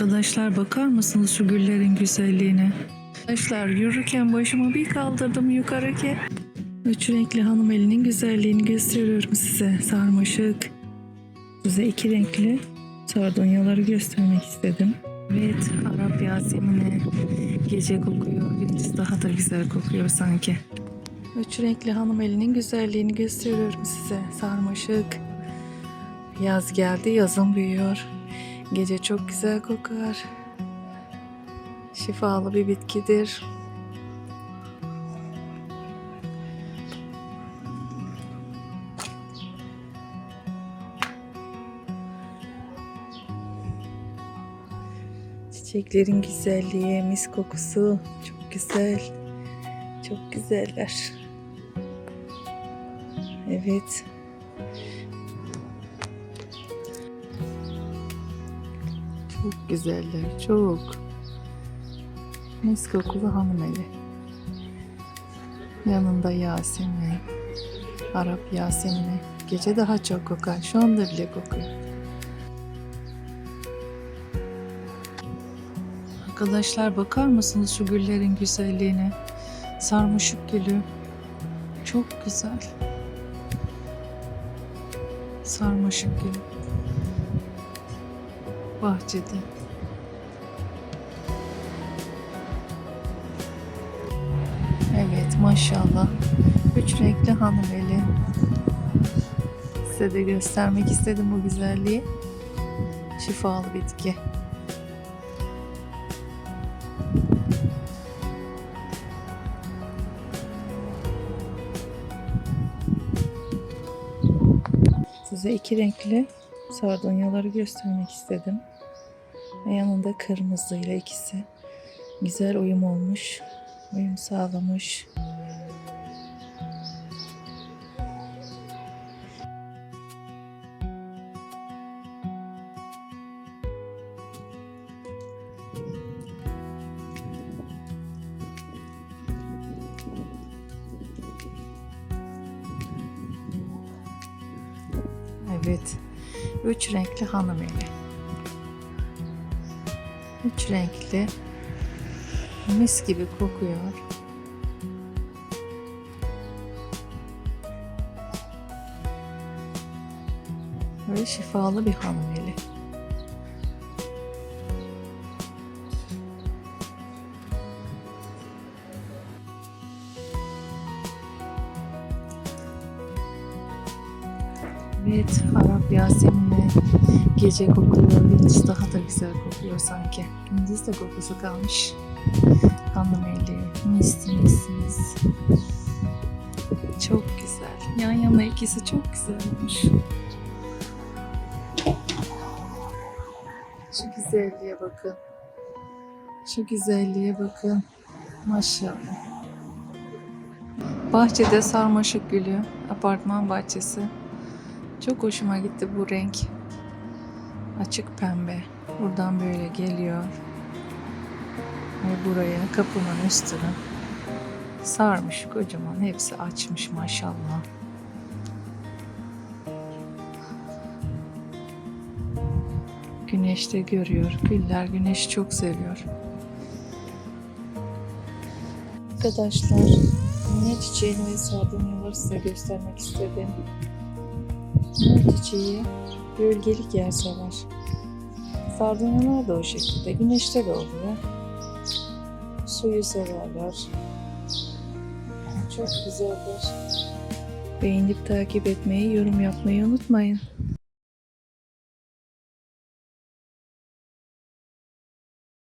Arkadaşlar bakar mısınız şu güllerin güzelliğine? Arkadaşlar yürürken başımı bir kaldırdım yukarı ki. Üç renkli hanım elinin güzelliğini gösteriyorum size. Sarmaşık. Size iki renkli sardunyaları göstermek istedim. Evet, Arap Yasemin'i gece kokuyor, gündüz daha da güzel kokuyor sanki. Üç renkli hanım elinin güzelliğini gösteriyorum size. Sarmaşık. Yaz geldi, yazın büyüyor. Gece çok güzel kokar. Şifalı bir bitkidir. Çiçeklerin güzelliği, mis kokusu çok güzel. Çok güzeller. Evet. Çok güzeller, çok. Mis kokulu hanım evi. Yanında Yasemin, Arap Yasemin'i. Gece daha çok kokar, şu anda bile kokuyor. Arkadaşlar bakar mısınız şu güllerin güzelliğine? Sarmaşık gülü. Çok güzel. Sarmaşık gülü. Bahçede. Evet maşallah. Üç renkli hanım eli. Size de göstermek istedim bu güzelliği. Şifalı bitki. Size iki renkli sardunyaları göstermek istedim. Ve yanında kırmızıyla ikisi. Güzel uyum olmuş. Uyum sağlamış. Evet. Üç renkli hanım evi. Üç renkli. Mis gibi kokuyor. Ve şifalı bir hanım. Evet, Arap Yasemin'e gece kokuyor, gündüz daha da güzel kokuyor sanki. Gündüz de kokusu kalmış. Hanım eli, mis mis mis. Çok güzel. Yan yana ikisi çok güzel olmuş. Şu güzelliğe bakın. Şu güzelliğe bakın. Maşallah. Bahçede sarmaşık gülü, apartman bahçesi. Çok hoşuma gitti bu renk. Açık pembe. Buradan böyle geliyor. Ve buraya kapının üstüne sarmış kocaman. Hepsi açmış maşallah. Güneşte görüyor. Güller güneşi çok seviyor. Arkadaşlar, ne çiçeğini ve sardunyaları size göstermek istedim. Nur çiçeği gölgelik yer sever. Sardunyalar da o şekilde. Güneşte de oluyor. Suyu severler. Çok güzeller. Beğenip takip etmeyi, yorum yapmayı unutmayın.